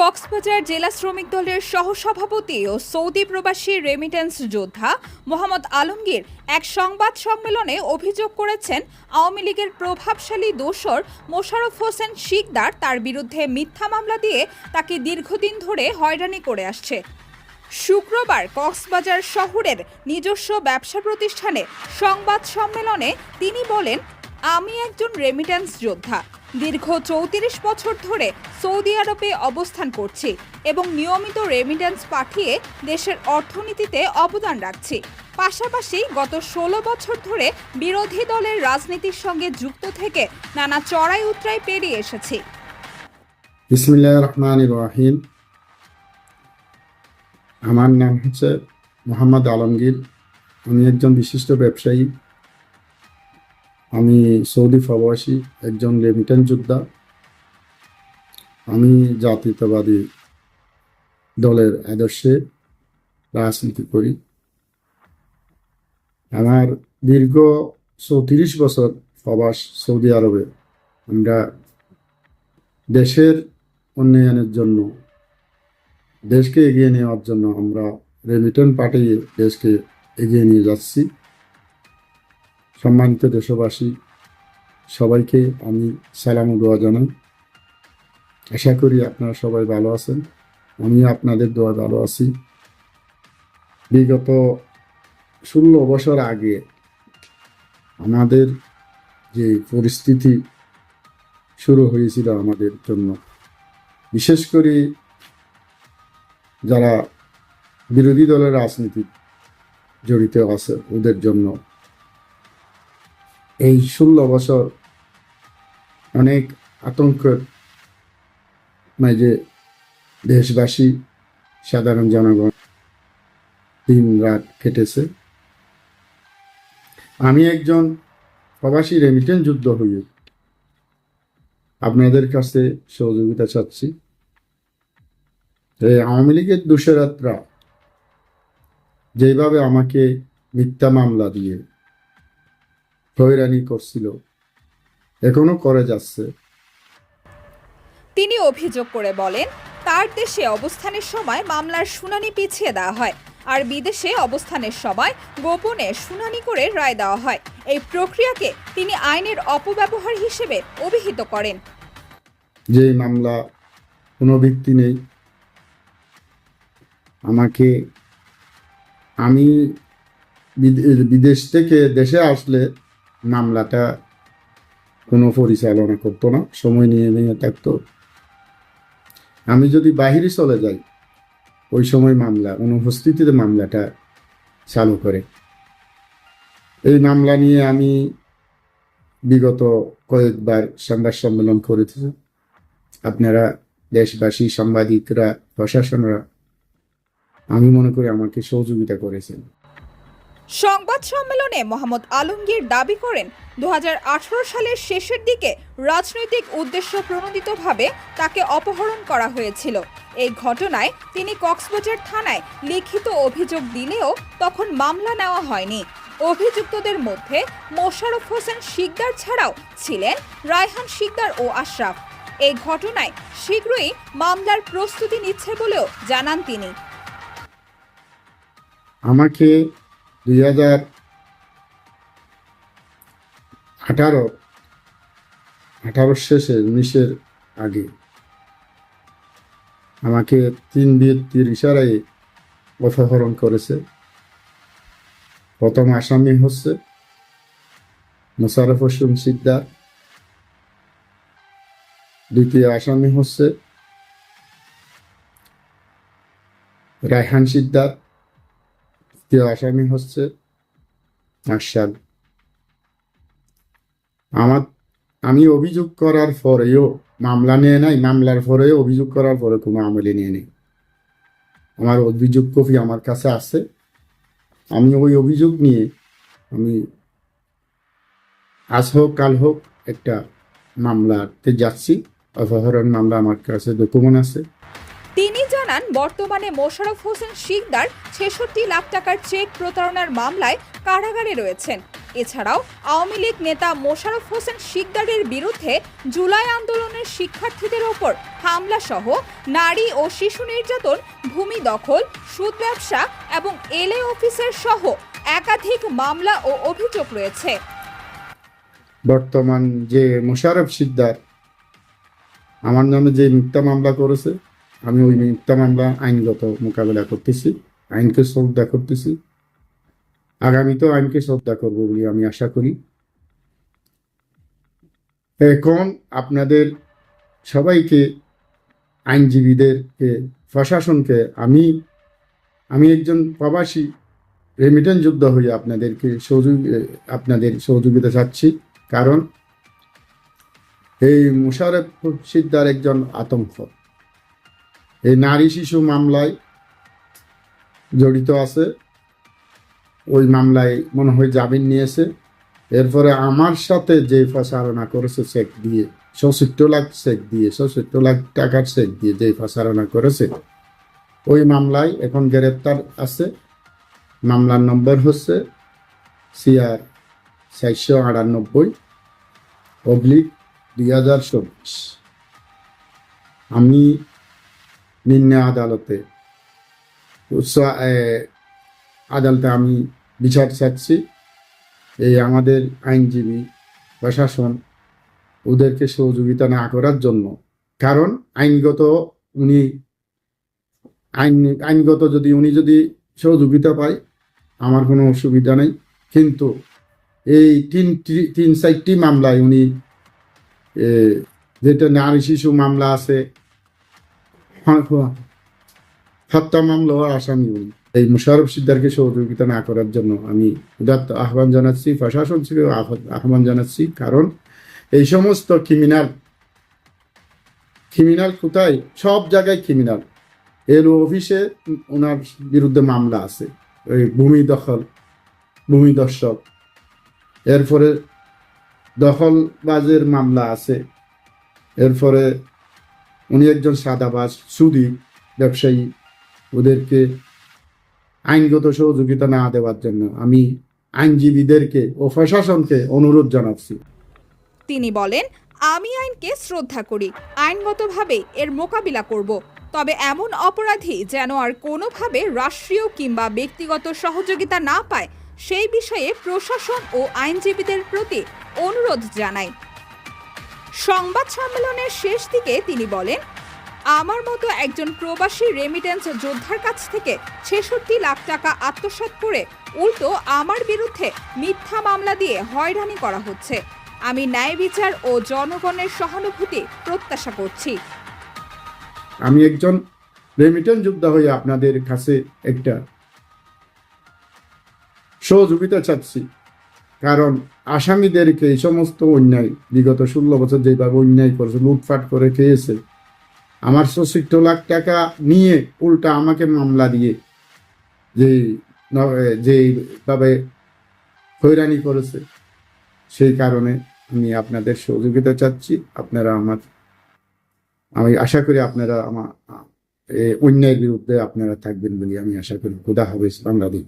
কক্সবাজার জেলা শ্রমিক দলের সহসভাপতি ও সৌদি প্রবাসী রেমিটেন্স যোদ্ধা মোহাম্মদ আলমগীর এক সংবাদ সম্মেলনে অভিযোগ করেছেন, আওয়ামী লীগের প্রভাবশালী দোসর মোশারফ হোসেন শিকদার তার বিরুদ্ধে মিথ্যা মামলা দিয়ে তাকে দীর্ঘদিন ধরে হয়রানি করে আসছে। শুক্রবার কক্সবাজার শহরের নিজস্ব ব্যবসা প্রতিষ্ঠানে সংবাদ সম্মেলনে তিনি বলেন, আমি একজন রেমিটেন্স যোদ্ধা। দীর্ঘ চৌত্রিশ বছর ধরে সৌদি আরবে অবস্থান করছি এবং নিয়মিত রেমিট্যান্স পাঠিয়ে দেশের অর্থনীতিতে অবদান রাখছি। পাশাপাশি গত ষোলো বছর ধরে বিরোধী দলের রাজনীতির সঙ্গে যুক্ত থেকে নানা চড়াই উতরাই পেরিয়ে এসেছি। আমার নাম হচ্ছে মোহাম্মদ আলমগীর। আমি একজন বিশিষ্ট ব্যবসায়ী। আমি সৌদি প্রবাসী, একজন রেমিটেন্স যোদ্ধা। আমি জাতীয়তাবাদী দলের আদর্শে রাজনীতি করি। আমার দীর্ঘ চৌত্রিশ বছর প্রবাস সৌদি আরবে। আমরা দেশের উন্নয়নের জন্য, দেশকে এগিয়ে নেওয়ার জন্য আমরা রেমিটেন্স পাঠিয়ে দেশকে এগিয়ে নিয়ে যাচ্ছি। সম্মানিত দেশবাসী, সবাইকে আমি সালাম দোয়া জানাই। আশা করি আপনারা সবাই ভালো আছেন আমি আপনাদের দোয়া ভালো আছি। বিগত ষোলো বছর আগে আমাদের যে পরিস্থিতি শুরু হয়েছিল আমাদের জন্য, বিশেষ করে যারা বিরোধী দলের রাজনীতি জড়িত আছে, ওদের জন্য এই ষোলো বছর অনেক আতঙ্কের মাঝে দেশবাসী, সাধারণ জনগণ দিন রাত কেটেছে। আমি একজন প্রবাসী রেমিটেন্স যুদ্ধ হয়ে আপনাদের কাছে সহযোগিতা চাচ্ছি। আওয়ামী লীগের দোষরাতরা যেভাবে আমাকে মিথ্যা মামলা দিয়ে হয়রানি করছিল। এখনও করে যাচ্ছে। তিনি অভিযোগ করে বলেন তার দেশে অবস্থানের সময় মামলার শুনানি পিছিয়ে দেওয়া হয় আর বিদেশে অবস্থানের সময় গোপনে শুনানি করে রায় দেওয়া হয়। এই প্রক্রিয়াকে তিনি আইনের অপব্যবহার হিসেবে অভিহিত করেন। যে মামলা কোনো ভিত্তি নেই। আমাকে আমি বিদে- বিদেশ থেকে দেশে আসলে মামলাটা কোনো পরিচালনা করতো না, সময় নিয়ে নিয়ে থাকতো। আমি যদি বাহিরে চলে যাই, ওই সময় মামলা, অনুপস্থিতিতে মামলাটা চালু করে। এই মামলা নিয়ে আমি বিগত কয়েকবার সংবাদ সম্মেলন করেছি। আপনারা দেশবাসী, সাংবাদিকরা, প্রশাসনরা, আমি মনে করি আমাকে সহযোগিতা করেছেন। সংবাদ সম্মেলনে মোহাম্মদ আলমগীর দাবি করেন দু হাজার আঠারো সালের শেষের দিকে রাজনৈতিক উদ্দেশ্য প্রণোদিতভাবে তাকে অপহরণ করা হয়েছিল। এই ঘটনায় তিনি কক্সবাজার থানায় লিখিত অভিযোগ দিলেও তখন মামলা নেওয়া হয়নি। অভিযুক্তদের মধ্যে মোশাররফ হোসেন শিকদার ছাড়াও ছিলেন রায়হান শিকদার ও আশরাফ। এই ঘটনায় শীঘ্রই মামলার প্রস্তুতি নিচ্ছে বলেও জানান তিনি। আমাকে দুই হাজার আঠারো আঠারো শেষে, উনিশের আগে। আমাকে তিন ব্যক্তির ইশারায় অপহরণ করেছে। প্রথম আসামি হচ্ছে মোশারফ হোসেন সিকদার। দ্বিতীয় আসামি হচ্ছে রায়হান সিকদার। তৃতীয় আসামি হচ্ছে আশাদ আমার, আমি অভিযোগ করার পরেও মামলা নিয়ে নাই, মামলার পরেও অভিযোগ করার পরে কোনো আমলে নিয়ে নেই। আমার অভিযোগ কপি আমার কাছে আছে। আমি ওই অভিযোগ নিয়ে আমি আজ হোক, কাল হোক একটা মামলাতে যাচ্ছি। অপহরণ মামলা আমার কাছে ডকুমেন্ট আছে। জানান, বর্তমানে মোশাররফ হোসেন শিকদার ছেষট্টি লাখ টাকার চেক প্রতারণার মামলায় কারাগারে রয়েছেন। এছাড়াও আওয়ামী লীগ নেতা মোশাররফ হোসেন শিকদারের বিরুদ্ধে জুলাই আন্দোলনের শিক্ষার্থীদের ওপর হামলা সহ নারী ও শিশু নির্যাতন, ভূমি দখল, সুদ ব্যবসা এবং এলএ অফিসার সহ একাধিক মামলা ও অভিযোগ রয়েছে। বর্তমান যে মোশারফ সিকদার আমার নামে যে মিথ্যা মামলা করেছে আমি ওই মিথ্যা মামলা আইনগত মোকাবেলা করতেছি, আইনকে শ্রদ্ধা করতেছি। আগামীতেও আইনকে শ্রদ্ধা করব বলে আমি আশা করি। এখন আপনাদের সবাইকে, আইনজীবীদেরকে, প্রশাসনকে, আমি আমি একজন প্রবাসী রেমিটেন্স যুদ্ধ হয়ে আপনাদেরকে সহযোগী আপনাদের সহযোগিতা চাচ্ছি। কারণ এই মুশারফ সিদ্দার একজন আতঙ্ক। এই নারী শিশু মামলায় জড়িত আছে। ওই মামলায় মনে হয় জামিন নিয়েছে। এরপরে আমার সাথে যে প্রচারণা করেছে, চেক দিয়ে সত্তর লাখ চেক দিয়ে সত্তর লাখ টাকার চেক দিয়ে যে প্রচারণা করেছে, ওই মামলায় এখন গ্রেপ্তার আছে। মামলার নম্বর হচ্ছে সিআর চারশো আটানব্বই অবলিক দুই হাজার চব্বিশ। আমি নিম্ন আদালতে। উচ্চ আদালতে আমি বিচার চাচ্ছি। এই আমাদের আইনজীবী, প্রশাসন ওদেরকে সহযোগিতা না করার জন্য। কারণ আইনগত উনি, আইন, আইনগত যদি উনি যদি সহযোগিতা পায়, আমার কোনো অসুবিধা নেই। কিন্তু এই তিন তিন চারটি মামলায় উনি যেটা নারী শিশু মামলা আছে হত্যা মামলা আসামি এই মুশারফ সিদ্দারকে সহযোগিতা না করার জন্য আমি উদাত্ত আহ্বান জানাচ্ছি, প্রশাসন থেকে আহ্বান- জানাচ্ছি, কারণ এই সমস্ত ক্রিমিনাল ক্রিমিনাল কোথায়? সব জায়গায় ক্রিমিনাল এর অফিসে ওনার বিরুদ্ধে মামলা আছে। ওই ভূমি দখল, ভূমি দর্শক। এরপরে দখলবাজের মামলা আছে। এরপরে উনি একজন সাদাবাস সুদি ব্যবসায়ী। ওদেরকে আইনগত সহযোগিতা না দেওয়ার জন্য আমি আইনজীবীদেরকে ও প্রশাসনকে অনুরোধ জানাচ্ছি। তিনি বলেন, আমি আইনকে শ্রদ্ধা করি, আইনগতভাবে এর মোকাবিলা করব। তবে এমন অপরাধী যেন আর কোনোভাবে রাষ্ট্রীয় কিংবা ব্যক্তিগত সহযোগিতা না পায়, সেই বিষয়ে প্রশাসন ও আইনজীবীদের প্রতি অনুরোধ জানাই। সংবাদ সম্মেলনের শেষ দিকে তিনি বলেন, আমার মতো একজন প্রবাসী রেমিটেন্স যোদ্ধার কাছ থেকে ছেষট্টি লাখ টাকা আত্মসাৎ করে উল্টো আমার বিরুদ্ধে মিথ্যা মামলা দিয়ে হয়রানি করা হচ্ছে। আমি ন্যায় বিচার ও জনগণের সহানুভূতি প্রত্যাশা করছি। আমি একজন রেমিটেন্স যোদ্ধা হয়ে আপনাদের কাছে একটা সহযোগিতা চাচ্ছি। কারণ আসামিদেরকে এই সমস্ত অন্যায়, বিগত ষোলো বছর যেভাবে অন্যায় করেছে লুটপাট করে খেয়েছে, আমার সত্তর লাখ টাকা নিয়ে উল্টা আমাকে মামলা দিয়ে যে যেভাবে হয়রানি করেছে, সেই কারণে আমি আপনাদের সহযোগিতা চাচ্ছি। আপনারা আমার, আমি আশা করি আপনারা আমার অন্যায়ের বিরুদ্ধে আপনারা থাকবেন বলে আমি আশা করি। খুদা হবে বাংলাদেশ।